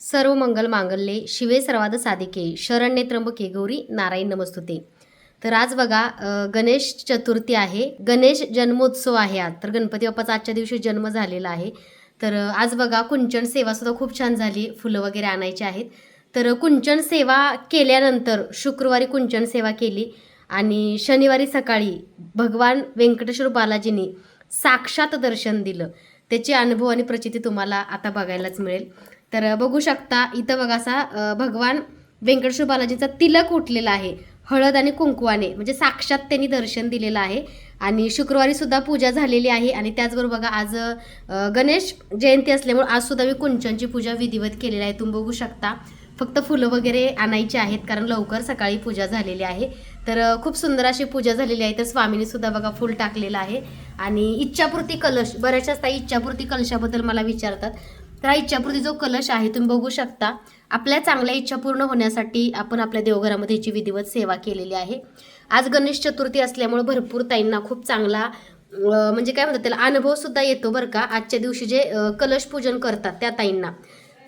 सर्व मंगल मांगल्ये शिवे सर्वाद साधिके शरण्ये त्र्यंबके गौरी नारायण नमस्तुते. तर आज बघा गणेश चतुर्थी आहे. गणेश जन्मोत्सव आहे आज. तर गणपती बाप्पाचा आजच्या दिवशी जन्म झालेला आहे. तर आज बघा कुंचन सेवा सुद्धा खूप छान झाली. फुलं वगैरे आणायची आहेत. तर कुंचन सेवा केल्यानंतर शुक्रवारी कुंचन सेवा केली आणि शनिवारी सकाळी भगवान व्यंकटेश्वर बालाजींनी साक्षात दर्शन दिलं. त्याचे अनुभव आणि प्रचिती तुम्हाला आता बघायलाच मिळेल. तर बघू शकता इथं बघा असा भगवान व्यंकटेश्वर बालाजीचा तिलक उठलेला आहे. हळद आणि कुंकवाने म्हणजे साक्षात त्यांनी दर्शन दिलेलं आहे. आणि शुक्रवारी सुद्धा पूजा झालेली आहे. आणि त्याचबरोबर बघा आज गणेश जयंती असल्यामुळे आज सुद्धा मी कुंचनची पूजा विधिवत केलेली आहे. तुम्ही बघू शकता फक्त फुलं वगैरे आणायची आहेत कारण लवकर सकाळी पूजा झालेली आहे. तर खूप सुंदर अशी पूजा झालेली आहे. तर स्वामीने सुद्धा बघा फुल टाकलेलं आहे. आणि इच्छापूर्ती कलश बऱ्याचशा ताई इच्छापूर्ती कलशाबद्दल मला विचारतात. तर हा इच्छापूर्ती जो कलश आहे तुम्ही बघू शकता. आपल्या चांगल्या इच्छा पूर्ण होण्यासाठी आपण आपल्या देवघरामध्ये याची विधिवत सेवा केलेली आहे. आज गणेश चतुर्थी असल्यामुळे भरपूर ताईंना खूप चांगला म्हणजे काय म्हणतात त्याला अनुभव सुद्धा येतो बरं का. आजच्या दिवशी जे कलश पूजन करतात त्या ताईंना.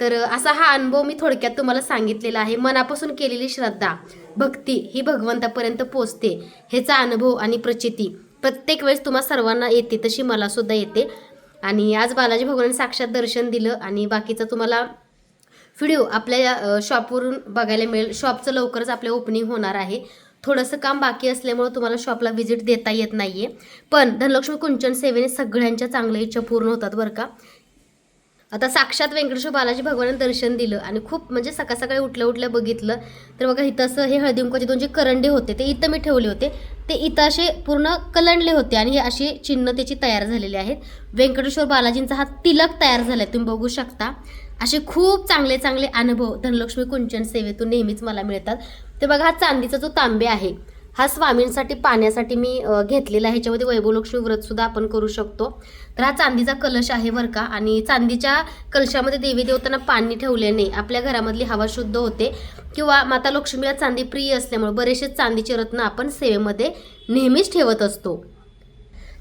तर असा हा अनुभव मी थोडक्यात तुम्हाला सांगितलेला आहे. मनापासून केलेली श्रद्धा भक्ती ही भगवंतापर्यंत पोचते ह्याचा अनुभव आणि प्रचिती प्रत्येक वेळेस तुम्हा सर्वांना येते तशी मला सुद्धा येते. आणि आज बालाजी भगवान साक्षात दर्शन दिलं आणि बाकीचं तुम्हाला व्हिडिओ आपल्या शॉपवरून बघायला मिळेल. शॉपचं लवकरच आपल्या ओपनिंग होणार आहे. थोडंसं काम बाकी असल्यामुळं तुम्हाला शॉपला व्हिजिट देता येत नाही आहे पण धनलक्ष्मी कुंचन सेवेने सगळ्यांच्या चांगल्या इच्छा पूर्ण होतात बरं का? आता साक्षात व्यंकटेश्वर बालाजी भगवान दर्शन दिलं आणि खूप म्हणजे सकाळ सकाळी उठल्या उठल्या बघितलं. तर बघा इथं असं हे हळदी दोन जे करंडे होते ते इथं मी ठेवले होते. ते इथं असे पूर्ण कलंडले होते आणि हे असे चिन्ह त्याची तयार झालेले आहेत. व्यंकटेश्वर बालाजींचा हा तिलक तयार झालाय तुम्ही बघू शकता. असे खूप चांगले चांगले अनुभव धनलक्ष्मी कुंचन सेवेतून नेहमीच मला मिळतात. ते बघा हा चांदीचा जो तांबे आहे हा स्वामींसाठी पाण्यासाठी मी घेतलेला आहे. ह्याच्यामध्ये वैभवलक्ष्मी व्रतसुद्धा आपण करू शकतो. तर हा चांदीचा कलश आहे बरं का आणि चांदीच्या कलशामध्ये देवी देवतांना पाणी ठेवल्याने आपल्या घरामधली हवा शुद्ध होते. किंवा माता लक्ष्मीला चांदी प्रिय असल्यामुळे बरेचसे चांदीचे रत्न आपण सेवेमध्ये नेहमीच ठेवत असतो.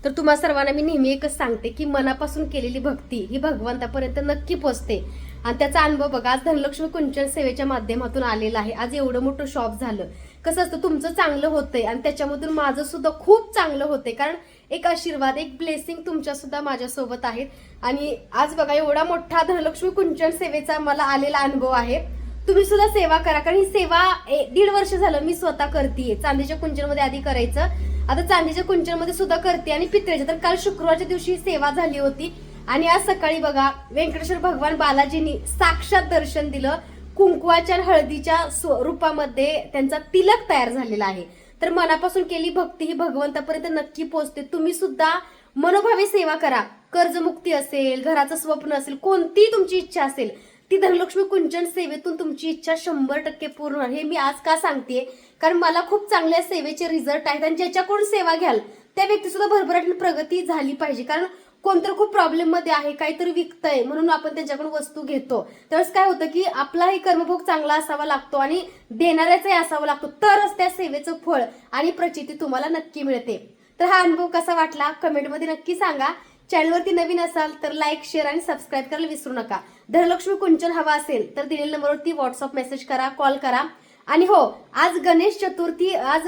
तर तुम्हा सर्वांना मी नेहमी एकच सांगते की मनापासून केलेली भक्ती ही भगवंतापर्यंत नक्की पोचते. आणि त्याचा अनुभव बघा आज धनलक्ष्मी कुंचन सेवेच्या माध्यमातून आलेला आहे. आज एवढं मोठं शॉप झालं. कसं असतं तुमचं चांगलं होतंय आणि त्याच्यामधून माझं सुद्धा खूप चांगलं होतंय. कारण एक आशीर्वाद एक ब्लेसिंग तुमच्या सुद्धा माझ्यासोबत आहेत. आणि आज बघा एवढा मोठा धनलक्ष्मी कुंचन सेवेचा मला आलेला अनुभव आहे. तुम्ही सुद्धा सेवा करा. कारण ही सेवा ए- दीड वर्ष झालं मी स्वतः करते चांदीच्या कुंचनमध्ये आधी करायचं. आता चांदीच्या कुंचनमध्ये सुद्धा करते आणि पित्रेच्या तर काल शुक्रवारच्या दिवशी सेवा झाली होती. आणि आज सकाळी बघा व्यंकटेश्वर भगवान बालाजींनी साक्षात दर्शन दिलं. कुंकवाच्या हळदीच्या स्व- रूपामध्ये त्यांचा तिलक तयार झालेला आहे. तर मनापासून केली भक्ती ही भगवंतापर्यंत नक्की पोहोचते. तुम्ही सुद्धा मनोभावे सेवा करा. कर्जमुक्ती असेल घराचं स्वप्न असेल कोणतीही तुमची इच्छा असेल ती धनलक्ष्मी कुंचन सेवेतून तुमची इच्छा शंभर टक्के पूर्ण होणार. हे मी आज का सांगते कारण मला खूप चांगल्या सेवेचे रिझल्ट आहेत आणि ज्याच्याकडून सेवा घ्याल त्या व्यक्ती सुद्धा भरभराटीने प्रगती झाली पाहिजे. कारण कोणतर खूप प्रॉब्लेममध्ये आहे काहीतरी विकतंय म्हणून आपण त्यांच्याकडून वस्तू घेतो. त्यावेळेस काय होतं की आपलाही कर्मभोग चांगला असावा लागतो आणि देणाऱ्याचाही असावा लागतो. तरच त्या सेवेचं फळ आणि प्रचिती तुम्हाला नक्की मिळते. तर हा अनुभव कसा वाटला? कमेंटमध्ये नक्की सांगा. चॅनलवरती नवीन असाल तर लाईक शेअर आणि सबस्क्राईब करायला विसरू नका. धनलक्ष्मी कुंचन हवा असेल तर दिलेल्या नंबरवरती व्हॉट्सअप मेसेज करा कॉल करा. आणि हो आज गणेश चतुर्थी आज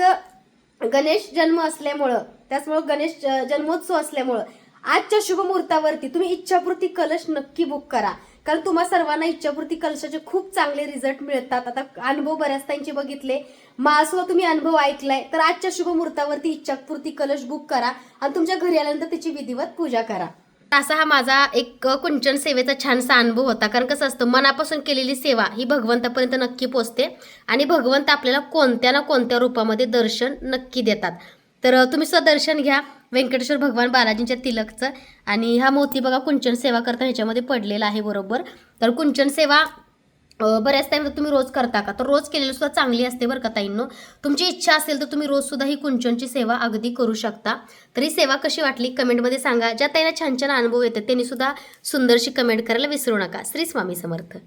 गणेश जन्म असल्यामुळं त्याचमुळं गणेश जन्मोत्सव असल्यामुळं आजच्या शुभ मुहूर्तावरती तुम्ही इच्छापूर्ती कलश नक्की बुक करा. कारण तुम्हा सर्वांना इच्छापूर्ती कलशाचे खूप चांगले रिझल्ट मिळतात. आता अनुभव बऱ्याच त्यांचे बघितले. मासवा तुम्ही अनुभव ऐकलाय. तर आजच्या शुभ मुहूर्तावरती इच्छापूर्ती कलश बुक करा आणि तुमच्या घरी आल्यानंतर त्याची विधिवत पूजा करा. असा हा माझा एक कुंचन सेवेचा छानसा अनुभव होता. कारण कसं असतं मनापासून केलेली सेवा ही भगवंतापर्यंत नक्की पोचते आणि भगवंत आपल्याला कोणत्या ना कोणत्या रूपामध्ये दर्शन नक्की देतात. तर तुम्ही सुद्धा दर्शन घ्या. व्यंकटेश्वर भगवान बालाजींच्या तिलकचं. आणि हा मोती बघा कुंचन सेवा करता ह्याच्यामध्ये पडलेला आहे बरोबर. तर कुंचन सेवा बऱ्याच टाईम तुम्ही रोज करता का? तर रोज केलेली सुद्धा चांगली असते बरं का ताईंनो. तुमची इच्छा असेल तर तुम्ही रोज सुद्धा ही कुंचनची सेवा अगदी करू शकता. तर ही सेवा कशी वाटली? कमेंटमध्ये सांगा. ज्या ताईंना छान छान अनुभव येतात त्यांनी सुद्धा सुंदरशी कमेंट करायला विसरू नका. श्री स्वामी समर्थ.